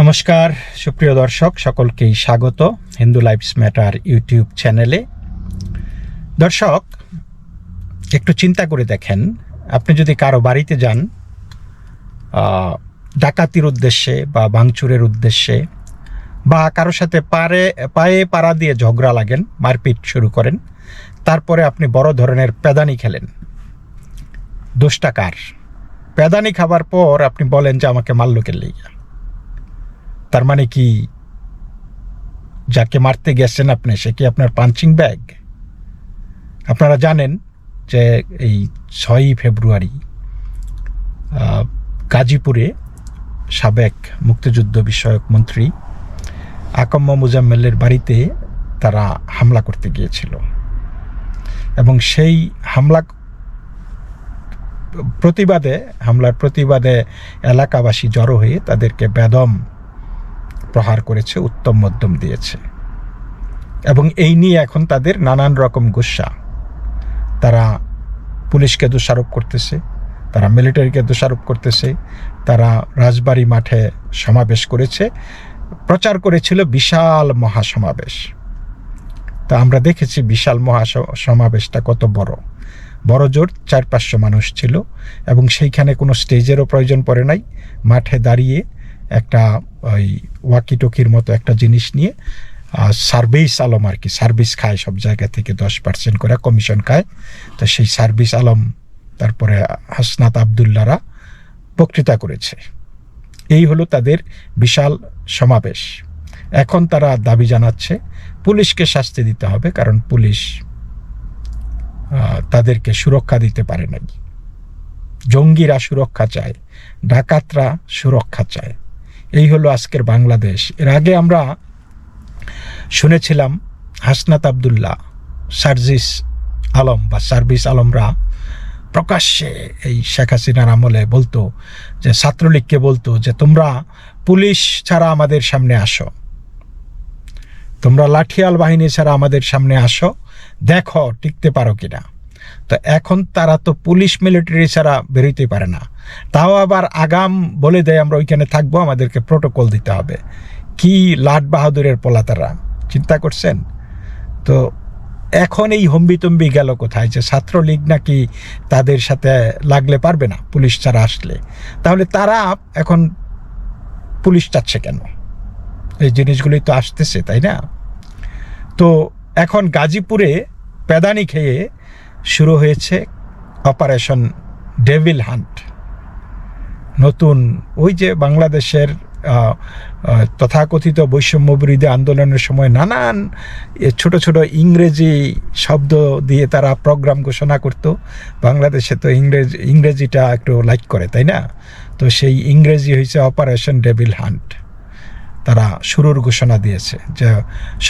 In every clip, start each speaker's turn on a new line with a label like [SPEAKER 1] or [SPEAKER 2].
[SPEAKER 1] নমস্কার, সুপ্রিয় দর্শক, সকলকেই স্বাগত হিন্দু লাইফস ম্যাটার ইউটিউব চ্যানেলে। দর্শক, একটু চিন্তা করে দেখেন, আপনি যদি কারও বাড়িতে যান ডাকাতির উদ্দেশ্যে বা ভাঙচুরের উদ্দেশ্যে বা কারও সাথে পারে, পায়ে পাড়া দিয়ে ঝগড়া লাগেন, মারপিট শুরু করেন, তারপরে আপনি বড় ধরনের পেদানি খেলেন, দোষটা কার? পেদানি খাবার পর আপনি বলেন যে আমাকে মারলো কে লেগা তার মানে কি যাকে মারতে গেছেন আপনি, সে কি আপনার পাঞ্চিং ব্যাগ আপনারা জানেন যে এই ছয়ই ফেব্রুয়ারি গাজীপুরে সাবেক মুক্তিযুদ্ধ বিষয়ক মন্ত্রী আকম্ম মুজাম্মেলের বাড়িতে তারা হামলা করতে গিয়েছিল। এবং সেই হামলা প্রতিবাদে, হামলার প্রতিবাদে এলাকাবাসী জড়ো হয়ে তাদেরকে বেদম প্রহার করেছে, উত্তম মধ্যম দিয়েছে। এবং এই নিয়ে এখন তাদের নানান রকম গুসা। তারা পুলিশকে দোষারোপ করতেছে, তারা মিলিটারিকে দোষারোপ করতেছে, তারা রাজবাড়ি মাঠে সমাবেশ করেছে। প্রচার করেছিল বিশাল মহাসমাবেশ। তা আমরা দেখেছি বিশাল মহা সমাবেশটা কত বড়। বড় জোর চার পাঁচশো মানুষ ছিল এবং সেইখানে কোনো স্টেজেরও প্রয়োজন পড়ে নাই। মাঠে দাঁড়িয়ে একটা ওই ওয়াকি টকির মতো একটা জিনিস নিয়ে সার্ভিস আলম আর কি সার্ভিস খায় সব জায়গা থেকে, দশ পার্সেন্ট করে কমিশন খায়। তো সেই সার্ভিস আলম, তারপরে হাসনাত আবদুল্লারা বক্তৃতা করেছে। এই হলো তাদের বিশাল সমাবেশ। এখন তারা দাবি জানাচ্ছে, পুলিশকে শাস্তি দিতে হবে, কারণ পুলিশ তাদেরকে সুরক্ষা দিতে পারে নাই। জঙ্গিরা সুরক্ষা চায়, ডাকাতরা সুরক্ষা চায়। এই হলো আজকের বাংলাদেশ। এর আগে আমরা শুনেছিলাম হাসনাত আবদুল্লাহ, সার্জিস আলম বা সার্ভিস আলমরা প্রকাশ্যে এই শেখ হাসিনার আমলে বলতো যে, ছাত্রলীগকে বলতো যে, তোমরা পুলিশ ছাড়া আমাদের সামনে আসো। তোমরা লাঠিয়াল বাহিনী ছাড়া আমাদের সামনে আসো। দেখো, টিকতে পারো কিনা। তো এখন তারা তো পুলিশ মিলিটারি ছাড়া বেরোতে পারে না। তাও আবার আগাম বলে দেয়, আমরা ওইখানে থাকব, আমাদেরকে প্রোটোকল দিতে হবে। কি লাট বাহাদুরের পলাতারা, চিন্তা করছেন? তো এখন এই হম্বিতম্বি গেল কোথায়? যে ছাত্রলীগ নাকি তাদের সাথে লাগলে পারবে না, পুলিশ ছাড়া আসলে। তাহলে তারা এখন পুলিশ চাচ্ছে কেন? এই জিনিসগুলি তো আসতেছে, তাই না? তো এখন গাজীপুরে পেদানি খেয়ে শুরু হয়েছে অপারেশন ডেভিল হান্ট। নতুন ওই যে বাংলাদেশের তথাকথিত বৈষম্য বিরোধী আন্দোলনের সময় নানান ছোট ছোট ইংরেজি শব্দ দিয়ে তারা প্রোগ্রাম ঘোষণা করত। বাংলাদেশে তো ইংরেজ, ইংরেজিটা একটু লাইক করে, তাই না? তো সেই ইংরেজি হয়েছে অপারেশন ডেভিল হান্ট। তারা শুরুর ঘোষণা দিয়েছে যে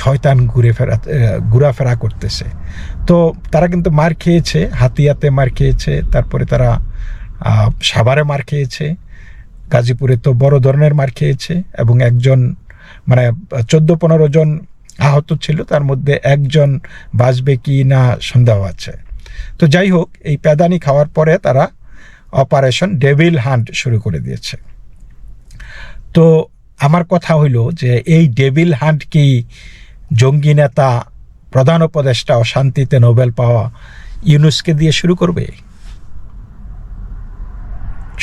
[SPEAKER 1] শয়তান ঘুরে ফেরা ঘোরাফেরা করতেছে। তো তারা কিন্তু মার খেয়েছে, হাতিয়াতে মার খেয়েছে, তারপরে তারা সাভারে মার খেয়েছে, গাজীপুরে তো বড় ধরনের মার খেয়েছে এবং একজন মানে চোদ্দ পনেরো জন আহত ছিল, তার মধ্যে একজন বাঁচবে কি না সন্দেহ আছে। তো যাই হোক, এই প্যাদানি খাওয়ার পরে তারা অপারেশন ডেভিল হান্ট শুরু করে দিয়েছে। তো আমার কথা হইল যে এই ডেভিল হান্ট কি জঙ্গি নেতা, প্রধান উপদেষ্টা ও শান্তিতে নোবেল পাওয়া ইউনুসকে দিয়ে শুরু করবে?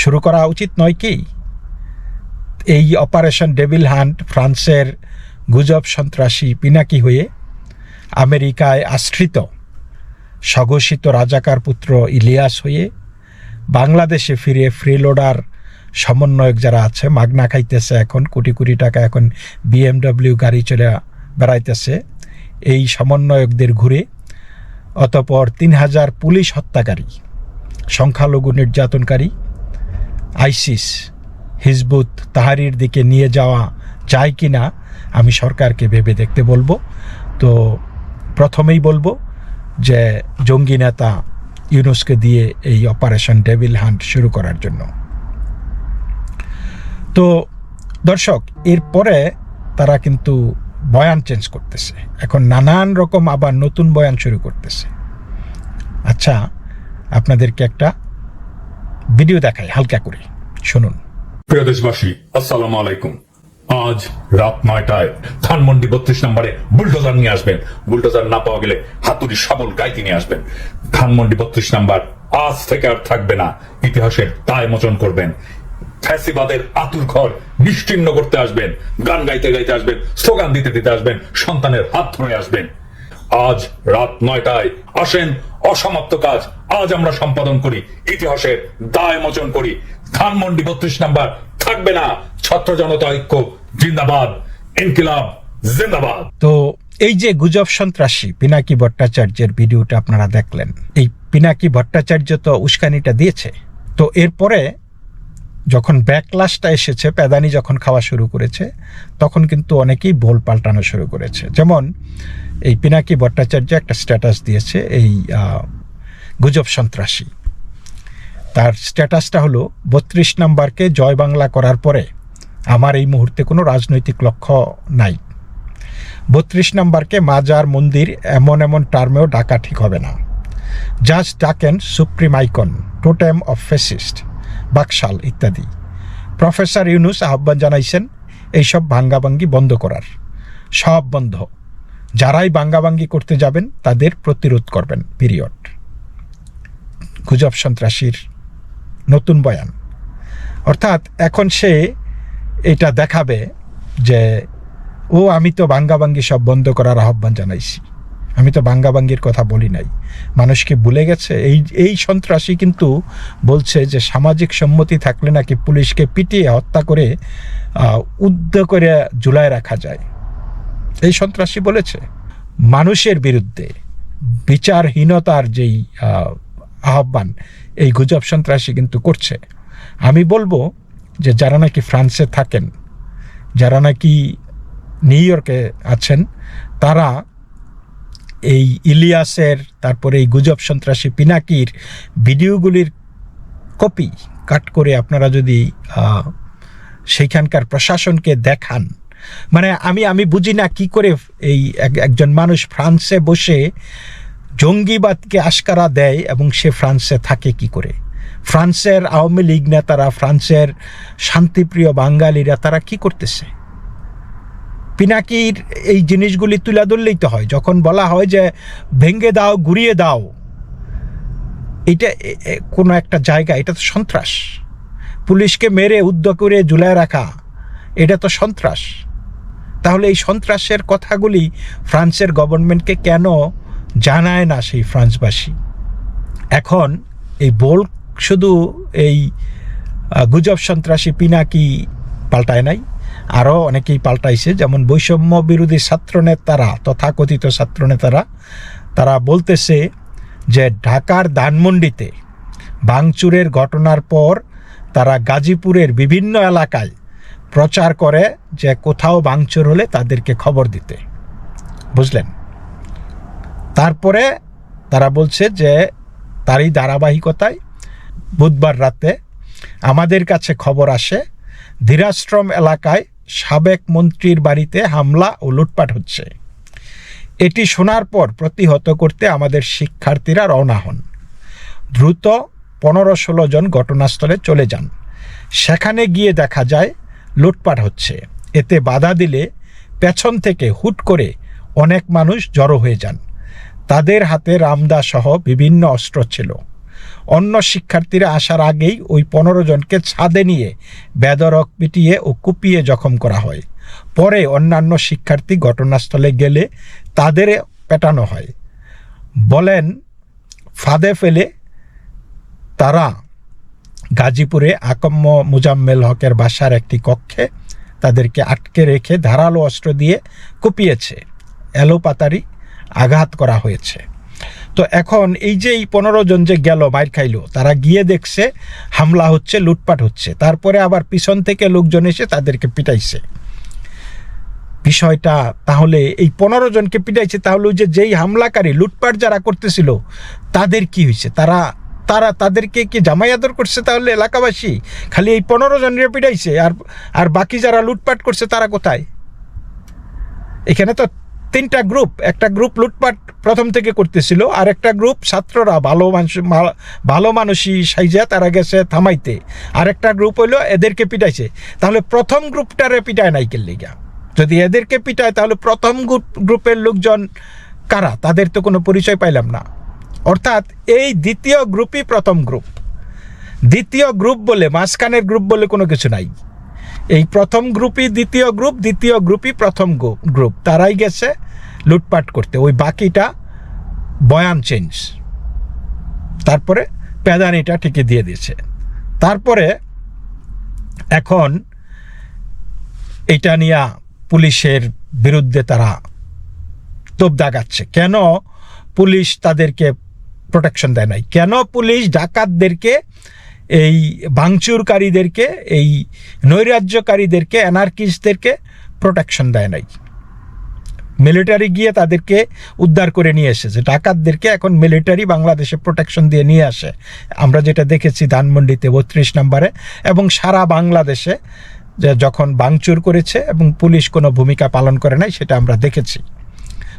[SPEAKER 1] শুরু করা উচিত নয় কি? এই অপারেশন ডেভিল হান্ট ফ্রান্সের গুজব সন্ত্রাসী পিনাকি হয়ে আমেরিকায় আশ্রিত স্বঘোষিত রাজাকার পুত্র ইলিয়াস হয়ে বাংলাদেশে ফিরে ফ্রিলোডার সমন্বয়ক যারা আছে, মাগনা খাইতেছে এখন, কোটি কোটি টাকা এখন বিএমডব্লিউ গাড়ি চলে বেড়াইতেছে। এই সমন্বয়কদের ঘুরে অতপর তিন হাজার পুলিশ হত্যাকারী, সংখ্যালঘু নির্যাতনকারী আইসিস, হিজবুত তাহারির দিকে নিয়ে যাওয়া যায় কি না আমি সরকারকে ভেবে দেখতে বলব। তো প্রথমেই বলব যে জঙ্গি নেতা ইউনুসকে দিয়ে এই অপারেশন ডেভিল হান্ট শুরু করার জন্য। তো দর্শক, এরপরে তারা কিন্তু বয়ান চেঞ্জ করতেছে। এখন নানান রকম আবার নতুন বয়ান শুরু করতেছে। আচ্ছা আপনাদেরকে একটা ভিডিও দেখাই, হালকা করে। শুনুন।
[SPEAKER 2] প্রিয় দেশবাসী, আসসালামু আলাইকুম। আজ রাত নয়টায় ধানমন্ডি বত্রিশ নম্বরে বুলডোজার নিয়ে আসবেন। বুলডোজার না পাওয়া গেলে হাতুড়ি শাবল গাইতে নিয়ে আসবেন। ধানমন্ডি বত্রিশ নাম্বার আজ থেকে আর থাকবে না। ইতিহাসের দায় মোচন করবেন। ফ্যাসিবাদের আতুর ঘর নিশ্চিন্ন করতে আসবেন। গান গাইতে গাইতে আসবেন, স্লোগান দিতে দিতে আসবেন, সন্তানের হাত ধরে আসবেন। আজ রাত নয়টায় আসেন অসমাপ্ত কাজ। আজ আমরা সম্পাদন করি ইতিহাসের দায় মোচন করি। ধানমন্ডি বত্রিশ নাম্বার থাকবে না, ছাত্র জনতা ঐক্য, জিন্দাবাদ, ইনকিলাব, জিন্দাবাদ।
[SPEAKER 1] তো এই যে গুজব সন্ত্রাসী পিনাকি ভট্টাচার্যের ভিডিওটা আপনারা দেখলেন, এই পিনাকি ভট্টাচার্য তো উস্কানিটা দিয়েছে। তো এরপরে যখন ব্যাকলাসটা এসেছে প্যাদানি যখন খাওয়া শুরু করেছে, তখন কিন্তু অনেকেই বোল পাল্টানো শুরু করেছে। যেমন এই পিনাকি ভট্টাচার্য একটা স্ট্যাটাস দিয়েছে, এই গুজব সন্ত্রাসী। তার স্ট্যাটাসটা হলো, বত্রিশ নাম্বারকে জয় বাংলা করার পরে আমার এই মুহূর্তে কোনো রাজনৈতিক লক্ষ্য নাই। বত্রিশ নম্বরকে মাজার মন্দির এমন এমন টার্মেও ডাকা ঠিক হবে না। জাজ ডাকেন supreme icon, totem of fascist BAKSAL ইত্যাদি। প্রফেসর ইউনুস আহ্বান জানাইছেন, এইসব ভাঙ্গাভাঙ্গি বন্ধ করার। সব বন্ধ। যারাই ভাঙ্গাভাঙ্গি করতে যাবেন, তাদের প্রতিরোধ করবেন পিরিয়ড গুজব সন্ত্রাসীর নতুন বয়ান। অর্থাৎ এখন সে এটা দেখাবে যে, ও, আমি তো বাঙ্গাবাঙ্গি সব বন্ধ করার আহ্বান জানাইছি। আমি তো বাঙ্গাবাঙ্গির কথা বলি নাই। মানুষকে ভুলে গেছে? এই এই সন্ত্রাসী কিন্তু বলছে যে, সামাজিক সম্মতি থাকলে নাকি পুলিশকে পিটিয়ে হত্যা করে উদ্ধ করে ঝুলায় রাখা যায়। এই সন্ত্রাসী বলেছে, মানুষের বিরুদ্ধে বিচারহীনতার যেই আহ্বান, এই গুজব সন্ত্রাসী কিন্তু করছে। আমি বলব যে যারা নাকি ফ্রান্সে থাকেন, যারা নাকি নিউ ইয়র্কে আছেন, তারা এই ইলিয়াসের, তারপরে এই গুজব সন্ত্রাসী পিনাকির ভিডিওগুলির কপি কাট করে আপনারা যদি সেইখানকার প্রশাসনকে দেখান মানে আমি আমি বুঝি না কি করে এই এক- একজন মানুষ ফ্রান্সে বসে জঙ্গিবাদকে আশকারা দেয় এবং সে ফ্রান্সে থাকে কি করে? ফ্রান্সের আওয়ামী লীগ নেতারা, ফ্রান্সের শান্তিপ্রিয় বাঙালিরা তারা কি করতেছে? পিনাকির এই জিনিসগুলি তুলে ধরলেই তো হয়। যখন বলা হয় যে ভেঙ্গে দাও ঘুরিয়ে দাও, এটা কোনো একটা জায়গা, এটা তো সন্ত্রাস। পুলিশকে মেরে উদ্য করে ঝুলায় রাখা, এটা তো সন্ত্রাস। তাহলে এই সন্ত্রাসের কথাগুলি ফ্রান্সের গভর্নমেন্টকে কেন জানায় না সেই ফ্রান্সবাসী? এখন এই বোল শুধু এই গুজব সন্ত্রাসী পিনাকি পাল্টায় নাই, আরও অনেকেই পাল্টাইছে, যেমন বৈষম্য বিরোধী ছাত্রনেতারা, তথাকথিত ছাত্রনেতারা, তারা বলতেছে যে ঢাকার ধানমন্ডিতে ভাঙচুরের ঘটনার পর তারা গাজীপুরের বিভিন্ন এলাকায় প্রচার করে যে কোথাও ভাঙচুর হলে তাদেরকে খবর দিতে। বুঝলেন? তারপরে তারা বলছে যে তারই ধারাবাহিকতায় বুধবার রাতে আমাদের কাছে খবর আসে, ধীরাশ্রম এলাকায় সাবেক মন্ত্রীর বাড়িতে হামলা ও লুটপাট হচ্ছে। এটি শোনার পর প্রতিহত করতে আমাদের শিক্ষার্থীরা রওনা হন। দ্রুত পনেরো ষোলো জন ঘটনাস্থলে চলে যান। সেখানে গিয়ে দেখা যায় লুটপাট হচ্ছে। এতে বাধা দিলে পেছন থেকে হুট করে অনেক মানুষ জড়ো হয়ে যান। তাদের হাতে রামদা সহ বিভিন্ন অস্ত্র ছিল। অন্য শিক্ষার্থীরা আসার আগেই ওই পনেরো জনকে ছাদে নিয়ে বেদরক পিটিয়ে ও কুপিয়ে জখম করা হয়। পরে অন্যান্য শিক্ষার্থী ঘটনাস্থলে গেলে তাদের পেটানো হয়। বলেন, ফাঁদে ফেলে তারা গাজীপুরে আকম্ম মুজাম্মেল হকের বাসার একটি কক্ষে তাদেরকে আটকে রেখে ধারালো অস্ত্র দিয়ে কুপিয়েছে। এলোপাতারি আঘাত করা হয়েছে। তো এখন এই যে এই পনেরো জন যে গেল মাইর খাইলো, তারা গিয়ে দেখছে হামলা হচ্ছে, লুটপাট হচ্ছে। তারপরে আবার পিছন থেকে লোকজন এসে তাদেরকে পিটাইছে। বিষয়টা তাহলে এই পনেরো জনকে পিটাইছে, তাহলে ওই যে যেই হামলাকারী, লুটপাট যারা করতেছিল, তাদের কি হয়েছে? তারা তারা তাদেরকে কি জামাই আদর করছে তাহলে এলাকাবাসী? খালি এই পনেরো জনের পিটাইছে, আর আর বাকি যারা লুটপাট করছে তারা কোথায়? এখানে তো তিনটা গ্রুপ একটা গ্রুপ লুটপাট প্রথম থেকে করতেছিল, আর একটা গ্রুপ ছাত্ররা ভালো মানুষ ভালো মানুষই সাইজা, তারা গেছে থামাইতে। আর একটা গ্রুপ হইল এদেরকে পিটাইছে। তাহলে প্রথম গ্রুপটারে পিটায় নাই কেল্লিগা যদি এদেরকে পিটায়, তাহলে প্রথম গ্রুপ গ্রুপের লোকজন কারা? তাদের তো কোনো পরিচয় পাইলাম না। অর্থাৎ এই দ্বিতীয় গ্রুপই প্রথম গ্রুপ। দ্বিতীয় গ্রুপ বলে, মাঝখানের গ্রুপ বলে কোনো কিছু নাই। এই প্রথম গ্রুপই দ্বিতীয় গ্রুপ, দ্বিতীয় গ্রুপই প্রথম গ্রুপ। তারাই গেছে লুটপাট করতে। ওই বাকিটা বয়ান চেঞ্জ। তারপরে প্যাদানিটা ঠিকই দিয়ে দিয়েছে। তারপরে এখন এটা নিয়ে পুলিশের বিরুদ্ধে তারা তোপ দাগাচ্ছে কেন পুলিশ তাদেরকে প্রোটেকশন দেয় নাই। কেন পুলিশ ডাকাতদেরকে, এই ভাঙচুরকারীদেরকে, এই নৈরাজ্যকারীদেরকে অ্যানার্কিস্টদেরকে প্রোটেকশন দেয় নাই। মিলিটারি গিয়ে তাদেরকে উদ্ধার করে নিয়ে এসেছে। ডাকাতদেরকে এখন মিলিটারি বাংলাদেশে প্রোটেকশন দিয়ে নিয়ে আসে। আমরা যেটা দেখেছি ধানমন্ডিতে বত্রিশ নম্বরে। এবং সারা বাংলাদেশে যখন বাংচুর করেছে এবং পুলিশ কোনো ভূমিকা পালন করে নাই, সেটা আমরা দেখেছি।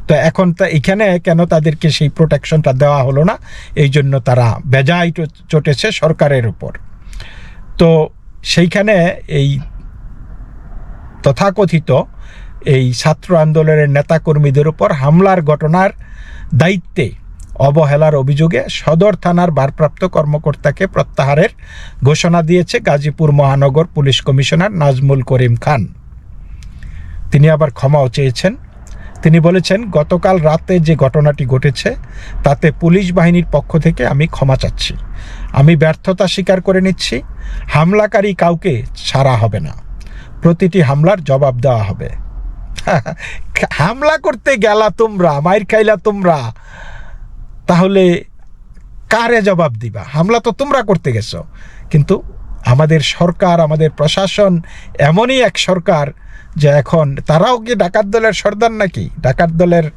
[SPEAKER 1] তো এখন তা এখানে কেন তাদেরকে সেই প্রোটেকশনটা দেওয়া হলো না? এই জন্য তারা বেজায় চটেছে সরকারের উপর। তো সেইখানে এই তথাকথিত এই ছাত্র আন্দোলনের নেতাকর্মীদের উপর হামলার ঘটনার দায়িত্বে অবহেলার অভিযোগে সদর থানার ভারপ্রাপ্ত কর্মকর্তাকে প্রত্যাহারের ঘোষণা দিয়েছে গাজীপুর মহানগর পুলিশ কমিশনার নাজমুল করিম খান। তিনি আবার ক্ষমাও চেয়েছেন। তিনি বলেছেন, গতকাল রাতে যে ঘটনাটি ঘটেছে, তাতে পুলিশ বাহিনীর পক্ষ থেকে আমি ক্ষমা চাচ্ছি। আমি ব্যর্থতা স্বীকার করে নিচ্ছি। হামলাকারী কাউকে ছাড়া হবে না। প্রতিটি হামলার জবাব দেওয়া হবে। হামলা করতে গেলা তোমরা মায়ের খাইলা তোমরা। তাহলে কারে জবাব দিবা? হামলা তো তোমরা করতে গেছো। কিন্তু আমাদের সরকার, আমাদের প্রশাসন এমনই এক সরকার যে এখন তারাও কি ডাকাত দলের সর্দার নাকি? ডাকাত দলের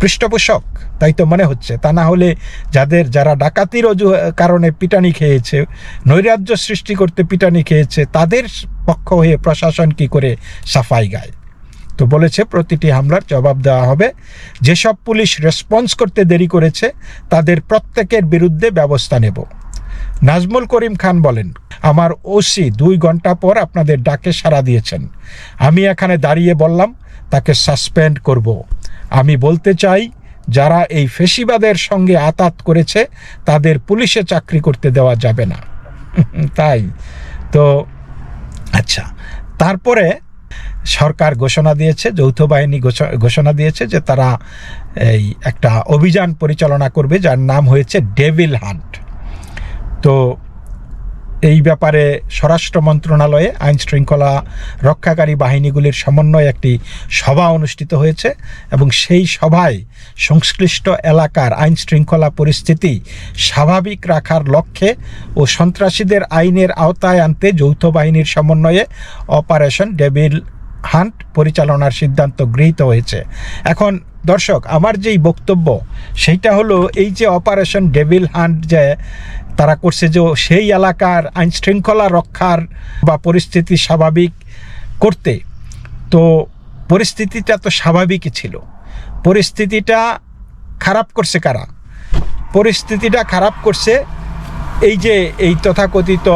[SPEAKER 1] পৃষ্ঠপোষক? তাই তো মনে হচ্ছে। তা না হলে যাদের, যারা ডাকাতির অজু কারণে পিটানি খেয়েছে, নৈরাজ্য সৃষ্টি করতে পিটানি খেয়েছে, তাদের পক্ষ হয়ে প্রশাসন কি করে সাফাই গায়? তো বলেছে প্রতিটি হামলার জবাব দেওয়া হবে। যেসব পুলিশ রেসপন্স করতে দেরি করেছে, তাদের প্রত্যেকের বিরুদ্ধে ব্যবস্থা নেব। নাজমুল করিম খান বলেন, আমার ওসি দুই ঘণ্টা পর আপনাদের ডাকে সাড়া দিয়েছেন। আমি এখানে দাঁড়িয়ে বললাম, তাকে সাসপেন্ড করব। আমি বলতে চাই, যারা এই ফেসিবাদের সঙ্গে আতাত করেছে, তাদের পুলিশে চাকরি করতে দেওয়া যাবে না। তাই। তো আচ্ছা। তারপরে সরকার ঘোষণা দিয়েছে, যৌথ বাহিনী ঘোষণা দিয়েছে যে তারা এই একটা অভিযান পরিচালনা করবে, যার নাম হয়েছে ডেভিল হান্ট। তো এই ব্যাপারে স্বরাষ্ট্র মন্ত্রণালয়ে আইন শৃঙ্খলা রক্ষাকারী বাহিনীগুলির সমন্বয়ে একটি সভা অনুষ্ঠিত হয়েছে এবং সেই সভায় সংশ্লিষ্ট এলাকার আইন শৃঙ্খলা পরিস্থিতি স্বাভাবিক রাখার লক্ষ্যে ও সন্ত্রাসীদের আইনের আওতায় আনতে যৌথ বাহিনীর সমন্বয়ে অপারেশন ডেভিল হান্ট পরিচালনার সিদ্ধান্ত গৃহীত হয়েছে। এখন দর্শক, আমার যেই বক্তব্য, সেইটা হলো এই যে অপারেশন ডেভিল হান্ট যে তারা করছে যে সেই এলাকার আইন শৃঙ্খলা রক্ষার বা পরিস্থিতি স্বাভাবিক করতে, তো পরিস্থিতিটা তো স্বাভাবিকই ছিল। পরিস্থিতিটা খারাপ করছে কারা? পরিস্থিতিটা খারাপ করছে এই যে এই তথাকথিত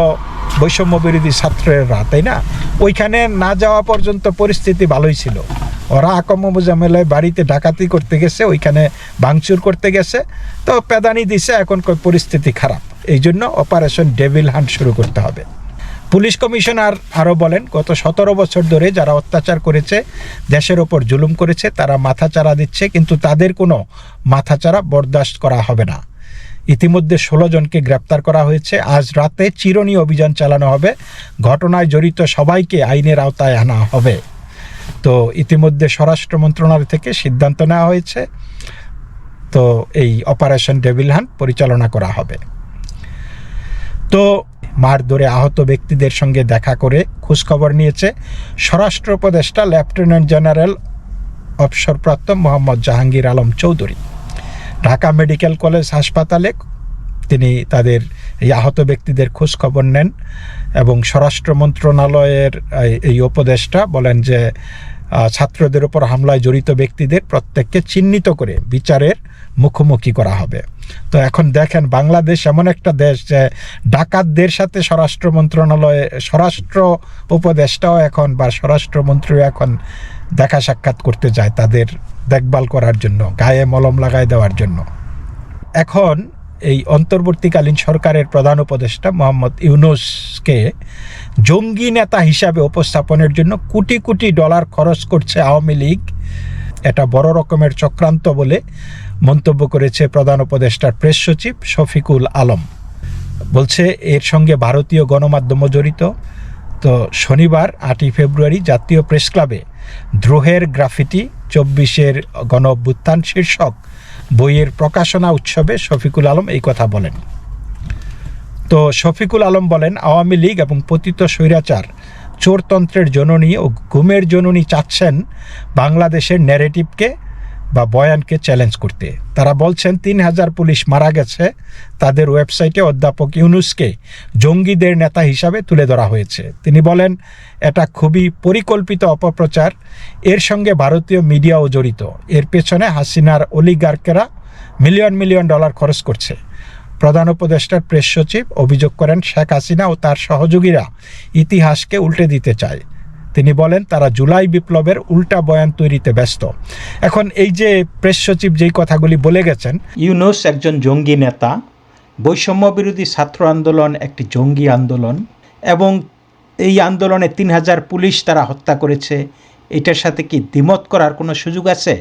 [SPEAKER 1] বৈষম্য বিরোধী ছাত্রেরা, তাই না? ওইখানে না যাওয়া পর্যন্ত পরিস্থিতি ভালোই ছিল। ওরা আকম্ম মোজামেলায় বাড়িতে ডাকাতি করতে গেছে, ওইখানে ভাঙচুর করতে গেছে। তো পেদানি দিছে, এখন পরিস্থিতি খারাপ। এই জন্য অপারেশন ডেভিল হান্ট শুরু করতে হবে। পুলিশ কমিশনার আরও বলেন, গত সতেরো বছর ধরে যারা অত্যাচার করেছে, দেশের ওপর জুলুম করেছে, তারা মাথাচাড়া দিচ্ছে, কিন্তু তাদের কোনো মাথাচাড়া বরদাস্ত করা হবে না। ইতিমধ্যে ষোলো জনকে গ্রেপ্তার করা হয়েছে। আজ রাতে চিরনি অভিযান চালানো হবে। ঘটনায় জড়িত সবাইকে আইনের আওতায় আনা হবে। তো ইতিমধ্যে স্বরাষ্ট্র মন্ত্রণালয় থেকে সিদ্ধান্ত নেওয়া হয়েছে। তো এই অপারেশন ডেভিল হান্ট পরিচালনা করা হবে। তো মারধরে আহত ব্যক্তিদের সঙ্গে দেখা করে খোঁজখবর নিয়েছে স্বরাষ্ট্র উপদেষ্টা লেফটেন্যান্ট জেনারেল অবসরপ্রাপ্ত মোহাম্মদ জাহাঙ্গীর আলম চৌধুরী। ঢাকা মেডিকেল কলেজ হাসপাতালে তিনি তাদের এই আহত ব্যক্তিদের খোঁজ খবর নেন এবং স্বরাষ্ট্র মন্ত্রণালয়ের এই- উপদেষ্টা বলেন যে ছাত্রদের উপর হামলায় জড়িত ব্যক্তিদের প্রত্যেককে চিহ্নিত করে বিচারের মুখোমুখি করা হবে। তো এখন দেখেন বাংলাদেশ এমন একটা দেশ যে, ডাকাতদের সাথে স্বরাষ্ট্র মন্ত্রণালয়ে, স্বরাষ্ট্র উপদেষ্টাও এখন বা স্বরাষ্ট্রমন্ত্রীও এখন দেখা সাক্ষাৎ করতে যায় তাদের দেখভাল করার জন্য, গায়ে মলম লাগাই দেওয়ার জন্য। এখন এই অন্তর্বর্তীকালীন সরকারের প্রধান উপদেষ্টা মোহাম্মদ ইউনুসকে জঙ্গি নেতা হিসাবে উপস্থাপনের জন্য কোটি কোটি ডলার খরচ করছে আওয়ামী লীগ। এটা বড় রকমের চক্রান্ত বলে মন্তব্য করেছে প্রধান উপদেষ্টার প্রেস সচিব শফিকুল আলম। বলছে, এর সঙ্গে ভারতীয় গণমাধ্যমও জড়িত। তো শনিবার আটই ফেব্রুয়ারি জাতীয় প্রেস ক্লাবে দ্রোহের গ্রাফিটি চব্বিশের গণ অভ্যুত্থান শীর্ষক বইয়ের প্রকাশনা উৎসবে শফিকুল আলম এই কথা বলেন। তো শফিকুল আলম বলেন, আওয়ামী লীগ এবং পতিত স্বৈরাচার চোরতন্ত্রের জননী ও ঘুমের জননী চাচ্ছেন বাংলাদেশের ন্যারেটিভকে বা বয়ানকে চ্যালেঞ্জ করতে। তারা বলছেন, তিন হাজার পুলিশ মারা গেছে। তাদের ওয়েবসাইটে অধ্যাপক ইউনুসকে জঙ্গিদের নেতা হিসাবে তুলে ধরা হয়েছে। তিনি বলেন, এটা খুবই পরিকল্পিত অপপ্রচার। এর সঙ্গে ভারতীয় মিডিয়াও জড়িত। এর পেছনে হাসিনার অলিগার্কেরা মিলিয়ন মিলিয়ন ডলার খরচ করছে। প্রধান উপদেষ্টার প্রেস সচিব অভিযোগ করেন, শেখ হাসিনা ও তার সহযোগীরা ইতিহাসকে উল্টে দিতে চায়। তিনি বলেন, তারা জুলাই বিপ্লবের উল্টা বয়ান তৈরিতে ব্যস্ত। এখন এই যে প্রেস সচিব যেই কথাগুলি বলে গেছেন, ইউনুস একজন জঙ্গি নেতা, বৈষম্য বিরোধী ছাত্র আন্দোলন একটি জঙ্গি আন্দোলন, এবং এই আন্দোলনে তিন হাজার পুলিশ তারা হত্যা করেছে। এটার সাথে কি দ্বিমত করার কোনো সুযোগ আছে?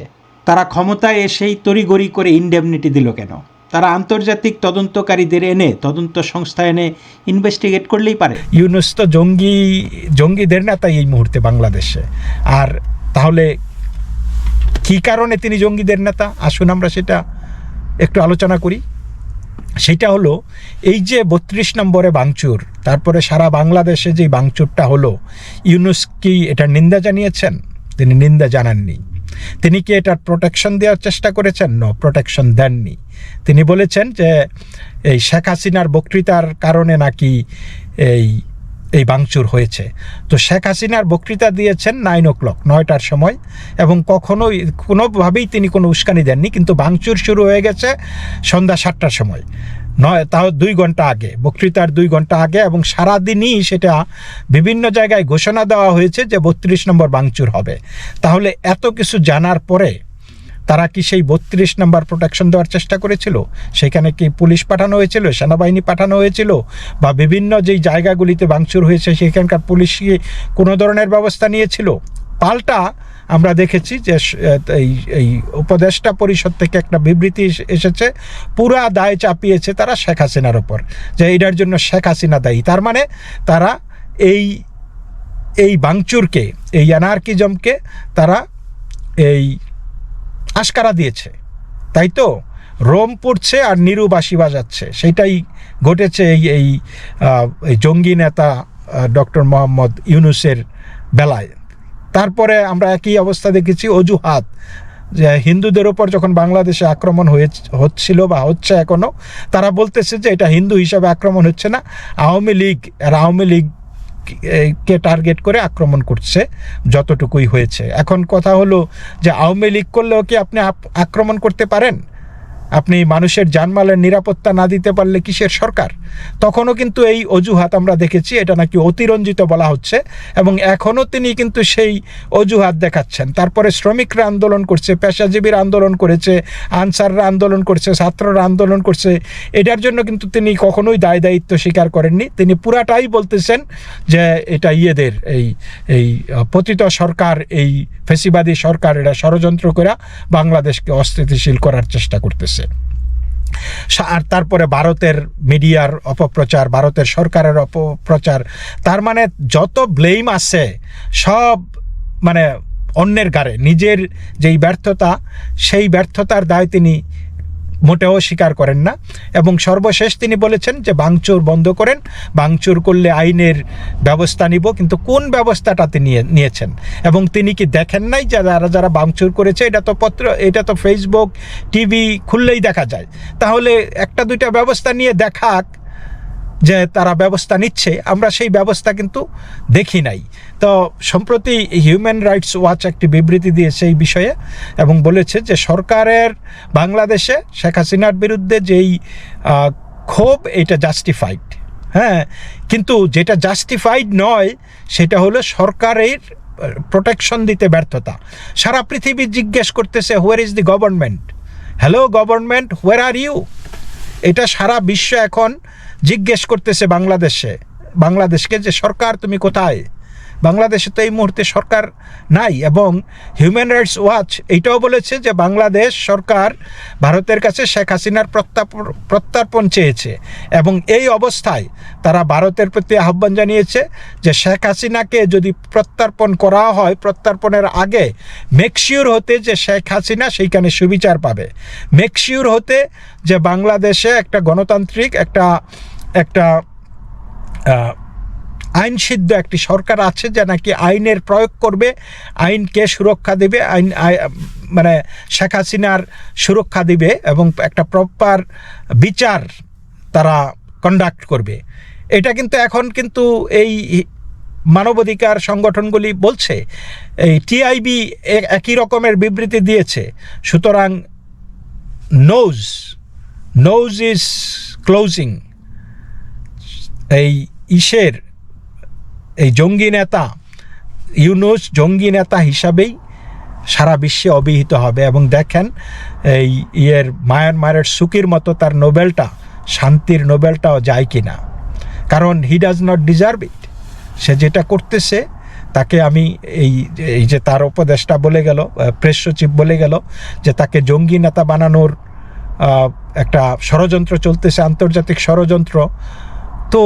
[SPEAKER 1] তারা ক্ষমতায় এসেই তড়িগড়ি করে ইনডেমনিটি দিল কেন? তারা আন্তর্জাতিক তদন্তকারীদের এনে তদন্ত সংস্থা এনে ইনভেস্টিগেট করলেই পারে। ইউনুস তো জঙ্গি, জঙ্গিদের নেতা এই মুহূর্তে বাংলাদেশে। আর তাহলে কি কারণে তিনি জঙ্গিদের নেতা? আসুন আমরা সেটা একটু আলোচনা করি। সেটা হলো, এই যে বত্রিশ নম্বরে বাংচুর, তারপরে সারা বাংলাদেশে যে বাংচুরটা হলো, ইউনুস কি এটার নিন্দা জানিয়েছেন? তিনি নিন্দা জানাননি। তিনি কি এটার প্রোটেকশন দেওয়ার চেষ্টা করেছেন? নো প্রোটেকশন দেননি। তিনি বলেছেন যে, এই শেখ হাসিনার বক্তৃতার কারণে নাকি এই এই বাংচুর হয়েছে। তো শেখ হাসিনার বক্তৃতা দিয়েছেন নাইন ও ক্লক নয়টার সময়, এবং কখনোই, কোনোভাবেই তিনি কোনো উস্কানি দেননি, কিন্তু বাংচুর শুরু হয়ে গেছে সন্ধ্যা সাতটার সময়। নয়, তাও দুই ঘণ্টা আগে, বক্তৃতার দুই ঘণ্টা আগে, এবং সারাদিনই সেটা বিভিন্ন জায়গায় ঘোষণা দেওয়া হয়েছে যে বত্রিশ নম্বর বাংচুর হবে। তাহলে এত কিছু জানার পরে তারা কি সেই বত্রিশ নাম্বার প্রোটেকশন দেওয়ার চেষ্টা করেছিল? সেখানে কি পুলিশ পাঠানো হয়েছিল, সেনাবাহিনী পাঠানো হয়েছিল, বা বিভিন্ন যেই জায়গাগুলিতে ভাঙচুর হয়েছে, সেখানকার পুলিশ কি কোনো ধরনের ব্যবস্থা নিয়েছিল? পাল্টা আমরা দেখেছি যে এই এই উপদেষ্টা পরিষদ থেকে একটা বিবৃতি এসেছে, পুরা দায় চাপিয়েছে তারা শেখ হাসিনার ওপর যে এটার জন্য শেখ হাসিনা দায়ী। তার মানে তারা এই এই বাংচুরকে এই অ্যানার্কিজমকে তারা এই আশকারা দিয়েছে। তাই তো? রোম পড়ছে আর নিরু বাসি বাজাচ্ছে। সেটাই ঘটেছে এই এই এই জঙ্গি নেতা ডক্টর মোহাম্মদ ইউনুসের বেলায়। তারপরে আমরা একই অবস্থা দেখেছি অজুহাত, যে হিন্দুদের ওপর যখন বাংলাদেশে আক্রমণ হয়ে হচ্ছিল বা হচ্ছে এখনও তারা বলতেছে যে এটা হিন্দু হিসাবে আক্রমণ হচ্ছে না, আওয়ামী লীগ আর আওয়ামী লীগ কে টার্গেট করে আক্রমণ করছে, যতটুকুই হয়েছে। এখন কথা হলো যে আওয়ামী লীগ করলেও কি আপনি আক্রমণ করতে পারেন? আপনি মানুষের জানমালের নিরাপত্তা না দিতে পারলে কিসের সরকার? তখনও কিন্তু এই অজুহাত আমরা দেখেছি, এটা নাকি অতিরঞ্জিত বলা হচ্ছে, এবং এখনও তিনি কিন্তু সেই অজুহাত দেখাচ্ছেন। তারপরে শ্রমিকরা আন্দোলন করছে, পেশাজীবীরা আন্দোলন করেছে, আনসাররা আন্দোলন করছে, ছাত্ররা আন্দোলন করছে। এটার জন্য কিন্তু তিনি কখনোই দায় দায়িত্ব স্বীকার করেননি। তিনি পুরাটাই বলতেছেন যে এটা ইয়েদের এই এই পতিত সরকার, এই ফেসিবাদী সরকার এটা ষড়যন্ত্র করে বাংলাদেশকে অস্থিতিশীল করার চেষ্টা করতেছে। সা- আর তারপরে ভারতের মিডিয়ার অপপ্রচার, ভারতের সরকারের অপপ্রচার, তার মানে যত ব্লেম আছে, সব মানে অন্যের গাড়ে নিজের যেই ব্যর্থতা, সেই ব্যর্থতার দায় তিনি মোটেও স্বীকার করেন না। এবং সর্বশেষ তিনি বলেছেন যে, ভাঙচুর বন্ধ করেন। ভাঙচুর করলে আইনের ব্যবস্থা নিব, কিন্তু কোন ব্যবস্থাটা তিনি নিয়েছেন? এবং তিনি কি দেখেন নাই যে, যারা যারা ভাঙচুর করেছে, এটা তো পত্র, এটা তো ফেসবুক টিভি খুললেই দেখা যায়। তাহলে একটা দুইটা ব্যবস্থা নিয়ে দেখাক যে তারা ব্যবস্থা নিচ্ছে, আমরা সেই ব্যবস্থা কিন্তু দেখি নাই। তো সম্প্রতি হিউম্যান রাইটস ওয়াচ একটি বিবৃতি দিয়েছে এই বিষয়ে এবং বলেছে যে সরকারের বাংলাদেশে শেখ হাসিনার বিরুদ্ধে যেই ক্ষোভ, এটা জাস্টিফাইড হ্যাঁ কিন্তু যেটা জাস্টিফাইড নয়, সেটা হলো সরকারের প্রোটেকশন দিতে ব্যর্থতা। সারা পৃথিবী জিজ্ঞেস করতেছে where is the government hello government where are you এটা সারা বিশ্ব এখন জিজ্ঞেস করতেছে বাংলাদেশে বাংলাদেশকে যে সরকার তুমি কোথায়? বাংলাদেশে তো এই মুহূর্তে সরকার নাই এবং হিউম্যান রাইটস ওয়াচ এইটাও বলেছে যে বাংলাদেশ সরকার ভারতের কাছে শেখ হাসিনার প্রত্যর্পণ চেয়েছে এবং এই অবস্থায় তারা ভারতের প্রতি আহ্বান জানিয়েছে যে শেখ হাসিনাকে যদি প্রত্যর্পণ করা হয়, প্রত্যর্পণের আগে মেকশিওর হতে যে শেখ হাসিনা সেইখানে সুবিচার পাবে। মেকশিওর হতে যে বাংলাদেশে একটা গণতান্ত্রিক, একটা একটা আইন সিদ্ধ একটি সরকার আছে যে নাকি আইনের প্রয়োগ করবে, আইনকে সুরক্ষা দেবে, আইন, আই- মানে শেখ হাসিনার সুরক্ষা দিবে এবং একটা প্রপার বিচার তারা কন্ডাক্ট করবে। এটা কিন্তু এখন কিন্তু এই মানবাধিকার সংগঠনগুলি বলছে, এই টিআইবি একই রকমের বিবৃতি দিয়েছে। সুতরাং নোজ নোজ ইজ ক্লোজিং এই ইসের এই জঙ্গি নেতা ইউনুস জঙ্গি নেতা হিসাবেই সারা বিশ্বে অভিহিত হবে এবং দেখেন এই ইয়ের মায়ানমারের সুকির মতো তার নোবেলটা, শান্তির নোবেলটাও যায় কি না কারণ he does not deserve it সে যেটা করতেছে, তাকে আমি এই এই যে তার উপদেশটা বলে গেল প্রেস সচিব বলে গেল যে তাকে জঙ্গি নেতা বানানোর একটা ষড়যন্ত্র চলতেছে, আন্তর্জাতিক ষড়যন্ত্র। তো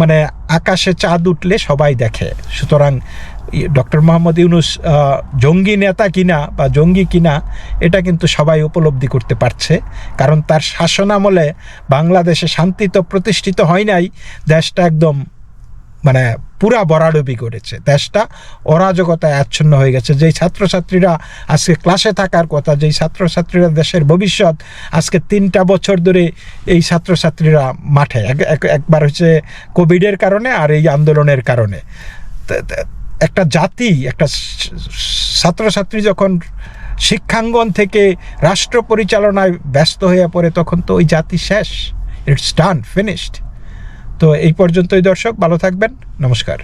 [SPEAKER 1] মানে আকাশে চাঁদ উঠলে সবাই দেখে। সুতরাং ডক্টর মোহাম্মদ ইউনুস জঙ্গি নেতা কিনা বা জঙ্গি কিনা, এটা কিন্তু সবাই উপলব্ধি করতে পারছে। কারণ তার শাসনামলে বাংলাদেশে শান্তি তো প্রতিষ্ঠিত হয় নাই, দেশটা একদম মানে পুরা বরাডুবি করেছে। দেশটা অরাজকতায় আচ্ছন্ন হয়ে গেছে। যেই ছাত্রছাত্রীরা আজকে ক্লাসে থাকার কথা, যেই ছাত্রছাত্রীরা দেশের ভবিষ্যৎ, আজকে তিনটা বছর ধরে এই ছাত্রছাত্রীরা মাঠে। এক- এক- একবার হচ্ছে কোভিডের কারণে আর এই আন্দোলনের কারণে। একটা জাতি, একটা ছাত্রছাত্রী যখন শিক্ষাঙ্গন থেকে রাষ্ট্র পরিচালনায় ব্যস্ত হয়ে পড়ে, তখন তো ওই জাতি শেষ। ইটস ডান ফিনিশড তো এই পর্যন্তই দর্শক ভালো থাকবেন নমস্কার।